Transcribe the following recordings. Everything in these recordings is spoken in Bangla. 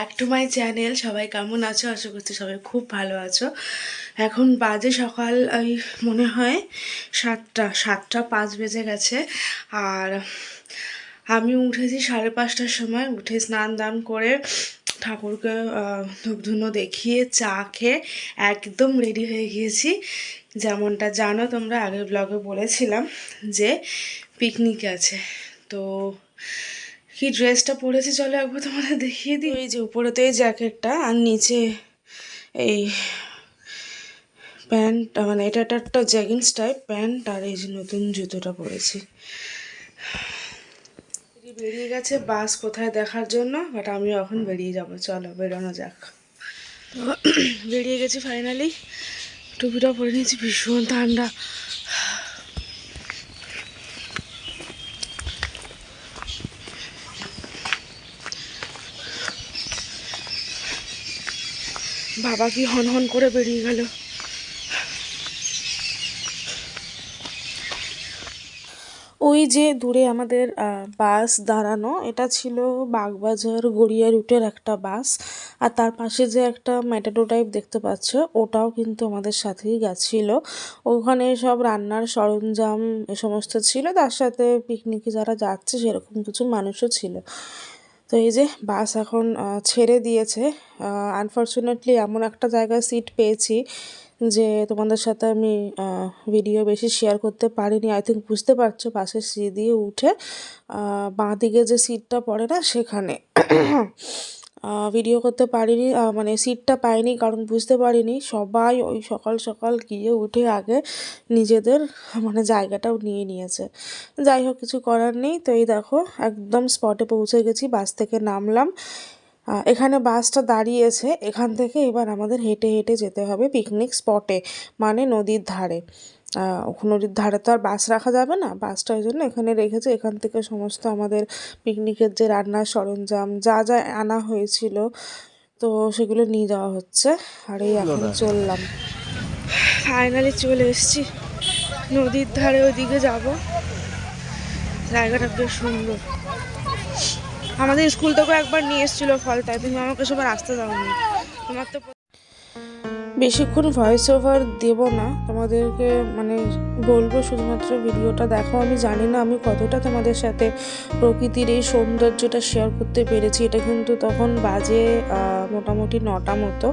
ব্যাক টু মাই চ্যানেল সবাই কেমন আছো? আশা করছি সবাই খুব ভালো আছো। এখন বাজে সকাল ওই মনে হয় সাতটা সাতটা পাঁচ বেজে গেছে। আর আমি উঠেছি সাড়ে পাঁচটার সময়, উঠে স্নান দান করে ঠাকুরকে ধূপধুনো দেখিয়ে চা খেয়ে একদম রেডি হয়ে গিয়েছি। যেমনটা জানো, তোমরা আগের ব্লগে বলেছিলাম যে পিকনিক আছে। তো কি ড্রেসটা পরেছি? চলো একবার তোমাদের দেখিয়ে দিই। এই যে উপরেতে এই জ্যাকেটটা আর নিচে এই প্যান্ট মানে এটা একটা একটা জ্যাগিংস টাইপ প্যান্ট আর এই যে নতুন জুতোটা পরেছি। বেরিয়ে গেছে বাস কোথায় দেখার জন্য বাট আমিও এখন বেরিয়ে যাব। চলো বেরোনো যাক। তো বেরিয়ে গেছি ফাইনালি টুপিটা পরে নিয়েছি ভীষণ ঠান্ডা। বাবা কি হন হন করে বেরিয়ে গেল? ওই যে দূরে আমাদের বাস দাঁড়ানো, এটা ছিল বাগবাজার গড়িয়া রুটের একটা বাস। আর তার পাশে যে একটা ম্যাটাডো টাইপ দেখতে পাচ্ছ, ওটাও কিন্তু আমাদের সাথেই গেছিল। ওখানে সব রান্নার সরঞ্জাম এ সমস্ত ছিল, তার সাথে পিকনিকে যারা যাচ্ছে সেরকম কিছু মানুষও ছিল। তো এই যে বাস এখন ছেড়ে দিয়েছে। আনফর্চুনেটলি এমন একটা জায়গায় সিট পেয়েছি যে তোমাদের সাথে আমি ভিডিও বেশি শেয়ার করতে পারিনি। আই থিঙ্ক বুঝতে পারছ বাসের সিট দিয়ে উঠে বাঁ দিকে যে সিটটা পড়ে না, সেখানে। ভিডিও করতে পারিনি মানে সিটটা পাইনি, কারণ বুঝতে পারিনি। সবাই ওই সকাল সকাল গিয়ে উঠে আগে নিজেদের মানে জায়গাটাও নিয়ে নিয়েছে। যাই হোক, কিছু করার নেই। তো এই দেখো, একদম স্পটে পৌঁছে গেছি বাস থেকে নামলাম। এখানে বাসটা দাঁড়িয়েছে, এখান থেকে এবার আমাদের হেঁটে হেঁটে যেতে হবে পিকনিক স্পটে মানে নদীর ধারে। নদীর ধারে তো আর বাস রাখা যাবে না। বাসটা ওই জন্য এখানে রেখেছে। এখান থেকে সমস্ত আমাদের পিকনিকের যে রান্নার সরঞ্জাম যা যা আনা হয়েছিল তো সেগুলো নিয়ে যাওয়া হচ্ছে। আর এই এখন চললাম। ফাইনালি চলে এসেছি। নদীর ধারে ওইদিকে যাব। জায়গাটা বেশ সুন্দর। আমাদের স্কুল থেকেও একবার নিয়ে এসেছিল ফলতায় তুমি আমাকে সবার আসতে দাওনি। তোমার তো বেশিক্ষণ ভয়েস ওভার দেবো না। তোমাদেরকে মানে বলব শুধুমাত্র ভিডিওটা দেখো। আমি জানি না আমি কতটা তোমাদের সাথে প্রকৃতির এই সৌন্দর্যটা শেয়ার করতে পেরেছি। এটা কিন্তু তখন বাজে মোটামুটি নটা মতো।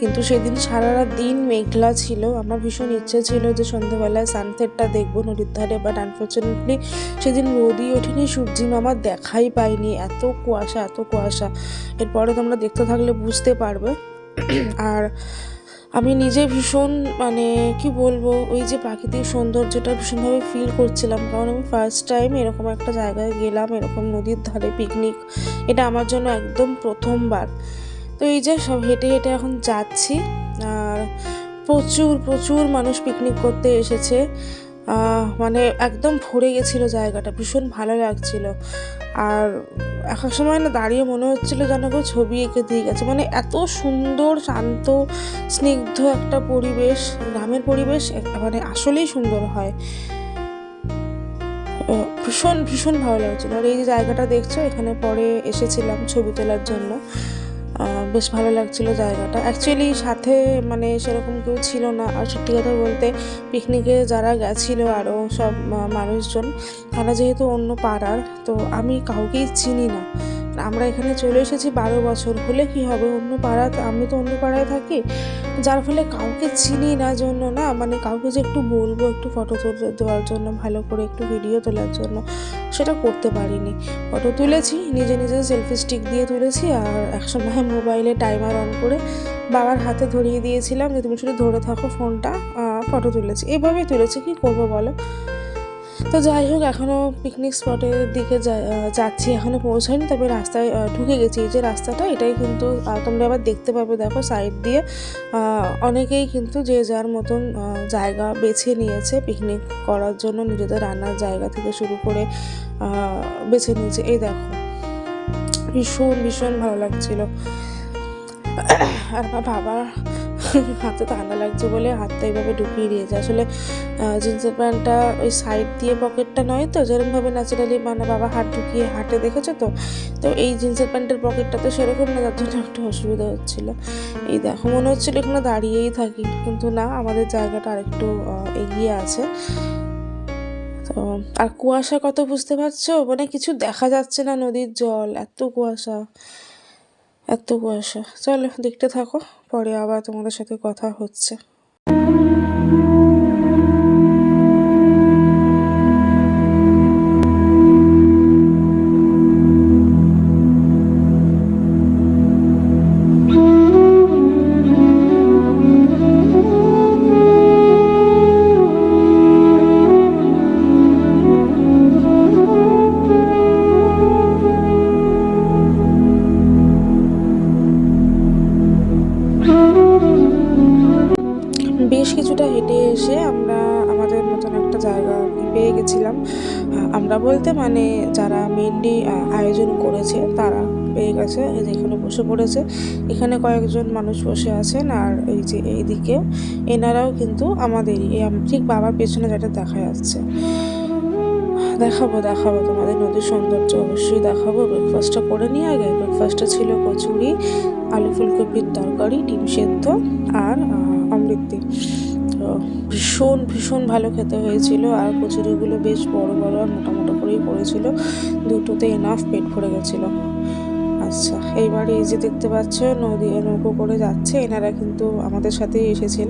কিন্তু সেদিন সারারাত দিন মেঘলা ছিল। আমার ভীষণ ইচ্ছে ছিল যে সন্ধ্যেবেলায় সানসেটটা দেখব নদীর ধারে। বাট আনফর্চুনেটলি সেদিন রোদই ওঠেনি, সূর্যি মামা দেখাই পাইনি। এত কুয়াশা এত কুয়াশা। এরপরে তোমরা দেখতে থাকলে বুঝতে পারবে। আর আমি নিজে ভীষণ মানে কি বলব, ওই যে প্রাকৃতিক সৌন্দর্যটা ভীষণভাবে ফিল করছিলাম। কারণ আমি ফার্স্ট টাইম এরকম একটা জায়গায় গেলাম, এরকম নদীর ধারে পিকনিক এটা আমার জন্য একদম প্রথমবার। তো এই যে সব হেঁটে হেঁটে এখন যাচ্ছি, আর প্রচুর প্রচুর মানুষ পিকনিক করতে এসেছে। মানে একদম ভরে গেছিল জায়গাটা, ভীষণ ভালো লাগছিল। আর এক সময় না দাঁড়িয়ে মনে হচ্ছিল যেন কেউ ছবি এঁকে দিয়ে গেছে। মানে এত সুন্দর, শান্ত, স্নিগ্ধ একটা পরিবেশ, গ্রামের পরিবেশ মানে আসলেই সুন্দর হয়। ভীষণ ভীষণ ভালো লাগছিল। আর এই যে জায়গাটা দেখছ, এখানে পরে এসেছিলাম ছবি তোলার জন্য। বেশ ভালো লাগছিল জায়গাটা। অ্যাকচুয়ালি সাথে মানে সেরকম কেউ ছিল না। আর সত্যি কথা বলতে পিকনিকে যারা গেছিল আরও সব মানুষজন, তারা যেহেতু অন্য পাড়ার, তো আমি কাউকেই চিনি না। আমরা এখানে চলে এসেছি বারো বছর। হলে কি হবে? অন্য পাড়া আমি তো অন্য পাড়ায় থাকি। যার ফলে কাউকে চিনি না জন্য না মানে কাউকে যে একটু বলব, একটু ফটো তুলে দেওয়ার জন্য, ভালো করে একটু ভিডিও তোলার জন্য, সেটা করতে পারিনি। ফটো তুলেছি, নিজে নিজে সেলফি স্টিক দিয়ে তুলেছি, আর একসময় মোবাইলে টাইমার অন করে বাবার হাতে ধরিয়ে দিয়েছিলাম যে, তুমি শুধু ধরে থাকো ফোনটা ফটো তুলেছি। এভাবেই তুলেছি, কি করব বলো? তো যাই হোক এখনও পিকনিক স্পটের দিকে যাচ্ছি এখনও পৌঁছায়নি তবে রাস্তায় ঢুকে গেছি। এই যে রাস্তাটা, এটাই কিন্তু তোমরা আবার দেখতে পাবে, দেখো সাইড দিয়ে অনেকেই কিন্তু যে যার মতন জায়গা বেছে নিয়েছে পিকনিক করার জন্য, নিজেদের রান্নার জায়গা থেকে শুরু করে বেছে নিয়েছে। এই দেখো, ভীষণ ভীষণ ভালো লাগছিল। আর বাবা হাতে ঠান্ডা লাগছে বলে হাতটা এইভাবে ঢুকিয়ে দিয়েছে। আসলে জিন্সের প্যান্টটা ওই সাইড দিয়ে পকেটটা নয় তো, যেরকমভাবে ন্যাচারালি মানে বাবা হাত ঢুকিয়ে হাঁটে দেখেছ তো? তো এই জিন্সের প্যান্টের পকেটটা তো সেরকম না, তার জন্য একটু অসুবিধা হচ্ছিল। এই দেখো, মনে হচ্ছিল এখানে দাঁড়িয়েই থাকি, কিন্তু না, আমাদের জায়গাটা আরেকটু এগিয়ে আছে। তো, আর কুয়াশা কত বুঝতে পারছ? মানে কিছু দেখা যাচ্ছে না নদীর জল, এত কুয়াশা। এত কুয়াশা চলো দেখতে থাকো পরে আবার তোমাদের সাথে কথা হচ্ছে। আমরা বলতে মানে যারা মেনলি আয়োজন করেছে, তারা পেয়ে গেছে, এই যে এখানে বসে পড়েছে। এখানে কয়েকজন মানুষ বসে আছেন আর এই যে এইদিকে এনারাও কিন্তু আমাদেরই ঠিক বাবার পেছনে যেটা দেখা যাচ্ছে। দেখাবো দেখাবো তোমাদের নদীর সৌন্দর্য অবশ্যই দেখাবো। ব্রেকফাস্টটা করে নিয়ে আগে। ব্রেকফাস্টটা ছিল কচুরি, আলু ফুলকপির তরকারি, ডিম সেদ্ধ আর অমৃতি ভীষণ ভীষণ ভালো খেতে হয়েছিল আর কচুরিগুলো বেশ বড় বড় আর মোটা মোটা করেই পড়েছিল। দুটোতে এনাফ পেট ভরে গেছিল। আচ্ছা এইবার এই যে দেখতে পাচ্ছ, নদী, নৌকো করে যাচ্ছে। এনারা কিন্তু আমাদের সাথেই এসেছেন।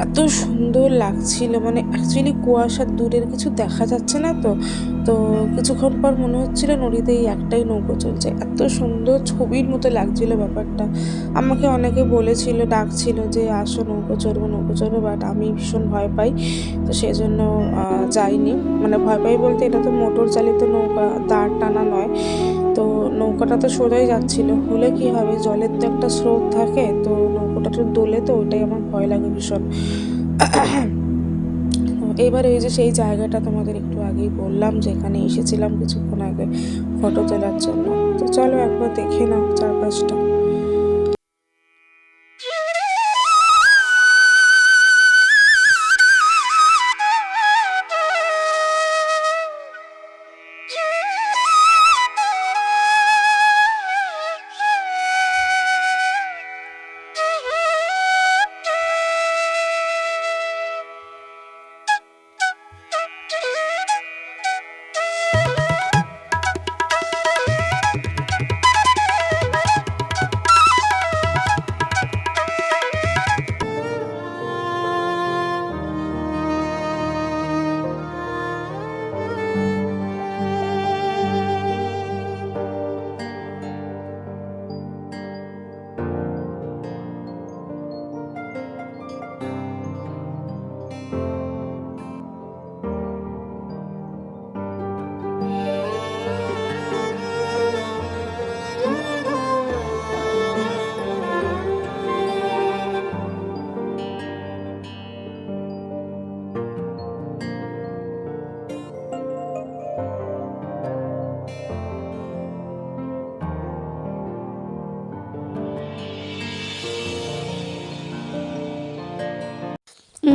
এত সুন্দর লাগছিল। মানে অ্যাকচুয়ালি কুয়াশার দূরের কিছু দেখা যাচ্ছে না তো? তো কিছুক্ষণ পর মনে হচ্ছিল নদীতে এই একটাই নৌকো চলছে। এত সুন্দর ছবির মতো লাগছিল ব্যাপারটা। আমাকে অনেকে বলেছিল, ডাকছিল যে, আসো, নৌকো চড়বো নৌকো চড়বো। বাট আমি ভীষণ ভয় পাই। তো সেই জন্য যাইনি। মানে ভয় পাই বলতে এটা তো মোটর চালিত নৌকা দাঁড় টানা নয়। তো নৌকাটা তো সোজাই যাচ্ছিল। হলে কি হবে? জলের তো একটা স্রোত থাকে, তো নৌকাটা তো দোলে তো ওইটাই আমার ভয় লাগে ভীষণ। এবার ওই যে সেই জায়গাটা তোমাদের একটু আগেই বললাম, যেখানে এসেছিলাম কিছুক্ষণ আগে ফটো তোলার জন্য। তো চলো একবার দেখে নাও চারপাশটা।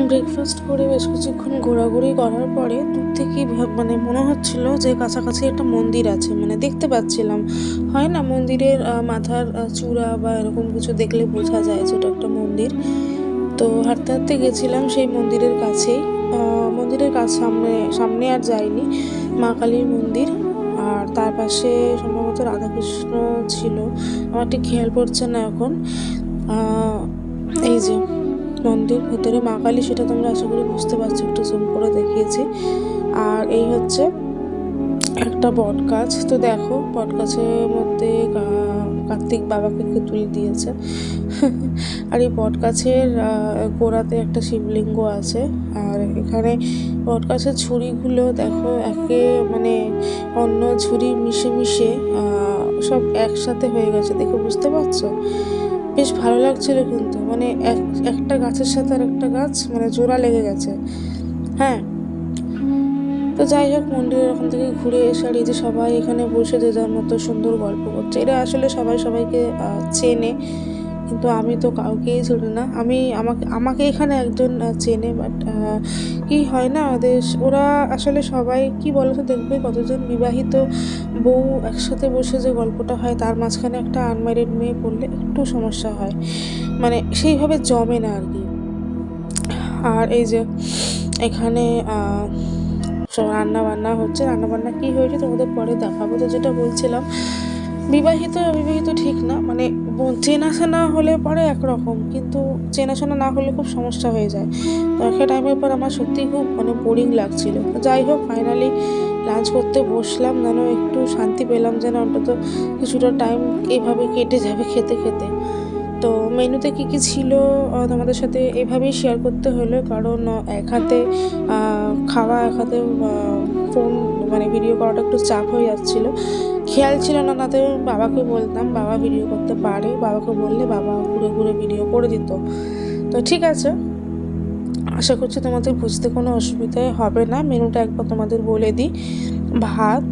ব্রেকফাস্ট করে বেশ কিছুক্ষণ ঘোরাঘুরি করার পরে দূর থেকেই মানে মনে হচ্ছিল যে কাছাকাছি একটা মন্দির আছে। মানে দেখতে পাচ্ছিলাম। হয় না মন্দিরের মাথার চূড়া বা এরকম কিছু দেখলে বোঝা যায় যে ওটা একটা মন্দির। তো হাঁটতে হাঁটতে গেছিলাম সেই মন্দিরের কাছেই। মন্দিরের কাছ সামনে সামনে আর যাইনি। মা কালীর মন্দির। আর তার পাশে সম্ভবত রাধাকৃষ্ণ ছিল। আমার ঠিক খেয়াল পড়ছে না এখন। এই যে মন্দির ভেতরে মা কালী সেটা তোমরা আশা করি বুঝতে পারছ, একটু জুম করে দেখিয়েছি। আর এই হচ্ছে একটা বট গাছ। তো দেখো, বট গাছের মধ্যে কার্তিক বাবাকে তুলে দিয়েছে। আর এই বট গাছের গোড়াতে একটা শিবলিঙ্গ আছে। আর এখানে বট গাছের ঝুড়িগুলো দেখো, একে মানে অন্য ঝুড়ি মিশে মিশে সব একসাথে হয়ে গেছে। দেখে বুঝতে পারছ? বেশ ভালো লাগছিল কিন্তু। মানে এক, একটা গাছের সাথে আর একটা গাছ মানে জোড়া লেগে গেছে। হ্যাঁ। তো যাই হোক, মন্দিরের ওখান থেকে ঘুরে এসে আর এই যে সবাই এখানে বসে যে যার মতো সুন্দর গল্প করছে। এটা আসলে সবাই সবাইকে চেনে। কিন্তু আমি তো কাউকেই চিনি না। আমি, আমাকে আমাকে এখানে একজন চেনে, বাট কি হয় না ওদের ওরা আসলে সবাই, কি বলো তো দেখবে কতজন বিবাহিত বউ একসাথে বসে যে গল্পটা হয়, তার মাঝখানে একটা আনম্যারিড মেয়ে পড়লে একটু সমস্যা হয়। মানে সেইভাবে জমে না আর কি। আর এই যে এখানে রান্না বান্না হচ্ছে। রান্না বান্না কী হয়েছে তোমাদের পরে দেখাবো। তো যেটা বলছিলাম, বিবাহিত, অবিবাহিত ঠিক না। মানে চেনাশোনা হলে পরে একরকম, কিন্তু চেনাশোনা না হলে খুব সমস্যা হয়ে যায়। তো একটা টাইমের পর আমার সত্যিই খুব মানে বোরিং লাগছিল। যাই হোক ফাইনালি লাঞ্চ করতে বসলাম, যেন একটু শান্তি পেলাম, যেন অন্তত কিছুটা টাইম এইভাবে কেটে যাবে খেতে খেতে। তো মেনুতে কী কী ছিল তোমাদের সাথে এভাবেই শেয়ার করতে হলো, কারণ এক হাতে খাওয়া, এক হাতে ফোন মানে ভিডিও করাটা একটু চাপ হয়ে যাচ্ছিল। খেয়াল ছিল না, তাতে বাবাকে বলতাম, বাবা ভিডিও করতে পারে, বাবাকে বললে বাবা ঘুরে ঘুরে ভিডিও করে দিত। তো ঠিক আছে, আশা করছি তোমাদের বুঝতে কোনো অসুবিধা হবে না। মেনুটা একবার তোমাদের বলে দিই, ভাত,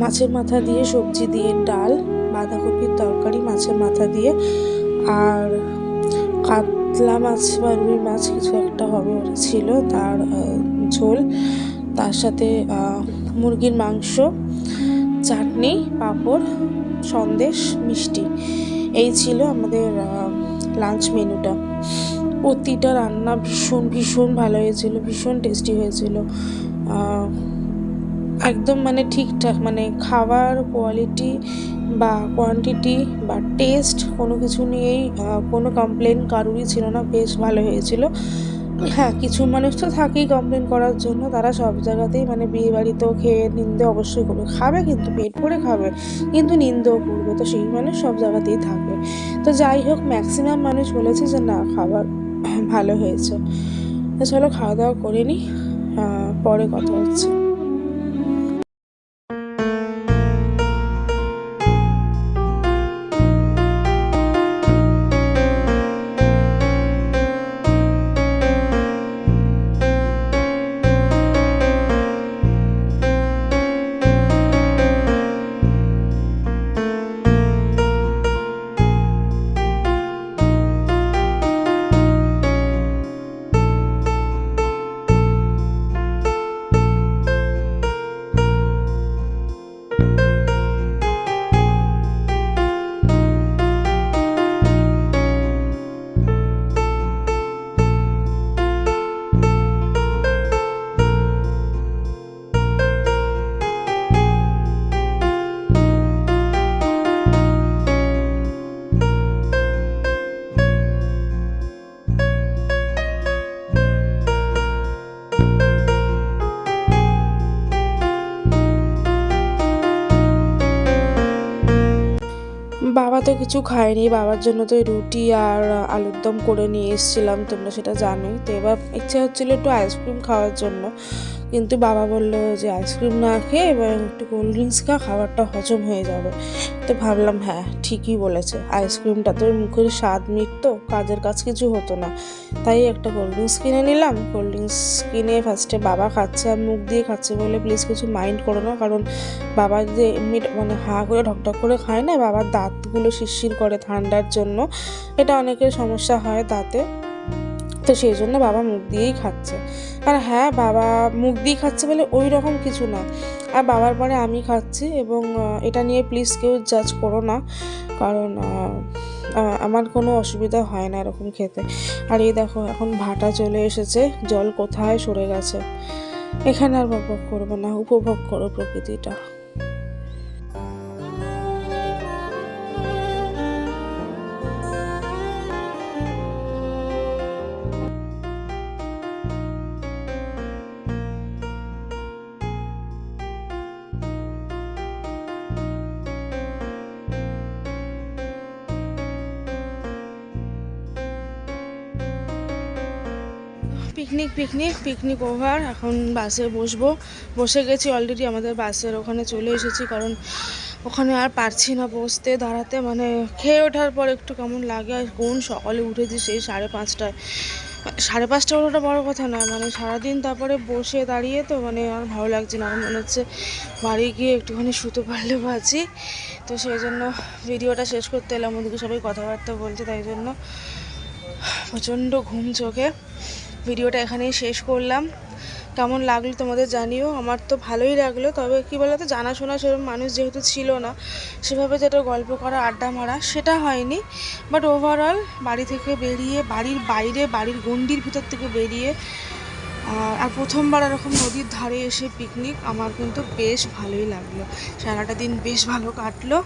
মাছের মাথা দিয়ে সবজি দিয়ে ডাল, বাঁধাকপির তরকারি, মাছের মাথা দিয়ে আর কাতলা মাছ বা রুই মাছ কিছু একটা হবে, ওটা ছিল তার ঝোল। তার সাথে মুরগির মাংস, চাটনি, পাঁপড়, সন্দেশ, মিষ্টি। এই ছিল আমাদের লাঞ্চ মেনুটা প্রতিটা রান্না ভীষণ ভীষণ ভালো হয়েছিল, ভীষণ টেস্টি হয়েছিল। একদম মানে ঠিকঠাক মানে খাবার কোয়ালিটি বা কোয়ান্টিটি বা টেস্ট কোনো কিছু নিয়েই কোনো কমপ্লেন কারুরই ছিল না বেশ ভালো হয়েছিল। হ্যাঁ কিছু মানুষ তো থাকেই কমপ্লেন করার জন্য তারা সব জায়গাতেই মানে বিয়ে বাড়িতেও খেয়ে নিন্দে অবশ্যই করবে খাবে কিন্তু পেট ভরে খাবে কিন্তু নিন্দেও করবে তো সেই মানুষ সব জায়গাতেই থাকবে তো যাই হোক ম্যাক্সিমাম মানুষ বলেছে যে না খাবার ভালো হয়েছে। তো চলো খাওয়া দাওয়া করে আহ, পরে কথা হচ্ছে। তো কিছু খাইনি, বাবার জন্য তো রুটি আর আলুর দম করে নিয়ে এসেছিলাম, তোমরা সেটা জানোই। তো এবার ইচ্ছে হচ্ছিল একটু আইসক্রিম খাওয়ার জন্য। কিন্তু বাবা বলল যে আইসক্রিম না খেয়ে এবার একটু কোল্ড ড্রিঙ্কস খা, খাবারটা হজম হয়ে যাবে। তো ভাবলাম হ্যাঁ ঠিকই বলেছে। আইসক্রিমটা তো মুখের স্বাদ মিটতো, কাজের কাজ কিছু হতো না। তাই একটা কোল্ড ড্রিঙ্কস কিনে নিলাম। কোল্ড ড্রিঙ্কস কিনে ফার্স্টে বাবা খাচ্ছে আর মুখ দিয়ে খাচ্ছে বলে প্লিজ কিছু মাইন্ড করো না, কারণ বাবা যে এমনি মানে হা করে ঢকঢক করে খায় না, বাবার দাঁতগুলো শিরশির করে ঠান্ডার জন্য। এটা অনেকের সমস্যা হয় দাঁতে। তো সেই জন্য বাবা মুখ দিয়েই খাচ্ছে। আর হ্যাঁ বাবা মুখ দিয়ে খাচ্ছে বলে ওই রকম কিছু না। আর বাবার পরে আমি খাচ্ছি এবং এটা নিয়ে প্লিজ কেউ জাজ করো না। কারণ আমার কোনো অসুবিধা হয় না এরকম খেতে। আর এই দেখো, এখন ভাটা চলে এসেছে। জল কোথায় সরে গেছে? এখানে আর উপভোগ করব না, উপভোগ করো প্রকৃতিটা। পিকনিক পিকনিক ওভার এখন বাসে বসবো। বসে গেছি অলরেডি আমাদের বাসের ওখানে চলে এসেছি, কারণ ওখানে আর পারছি না বসতে, দাঁড়াতে। মানে খেয়ে ওঠার পর একটু কেমন লাগে আর কোন সকালে উঠেছি সেই সাড়ে পাঁচটায়। সাড়ে পাঁচটা ওটা বড় কথা না মানে সারাদিন তারপরে বসে দাঁড়িয়ে তো মানে আর ভালো লাগছে না। আমার মনে হচ্ছে বাড়ি গিয়ে একটুখানি শুতে পারলে বাঁচি। তো সেই জন্য ভিডিওটা শেষ করতে এলাম, ওদিকে সবাই কথাবার্তা বলছে, তাই জন্য প্রচণ্ড ঘুম চোখে। ভিডিওটা এখানেই শেষ করলাম। কেমন লাগল তোমাদের জানিও। আমার তো ভালোই লাগল। তবে কী বলো তো জানাশোনা সেরকম মানুষ যেহেতু ছিল না, সেভাবে যেটা গল্প করা, আড্ডা মারা, সেটা হয়নি। বাট ওভারঅল বাড়ি থেকে বেরিয়ে, বাড়ির বাইরে, বাড়ির গণ্ডির ভিতর থেকে বেরিয়ে আর প্রথমবার এরকম নদীর ধারে এসে পিকনিক আমার কিন্তু বেশ ভালোই লাগল। সারাটা দিন বেশ ভালো কাটলো।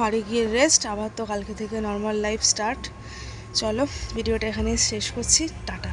বাড়ি গিয়ে রেস্ট আবার তো কালকে থেকে নর্মাল লাইফ স্টার্ট চলো ভিডিওটা এখানে শেষ করছি টাটা।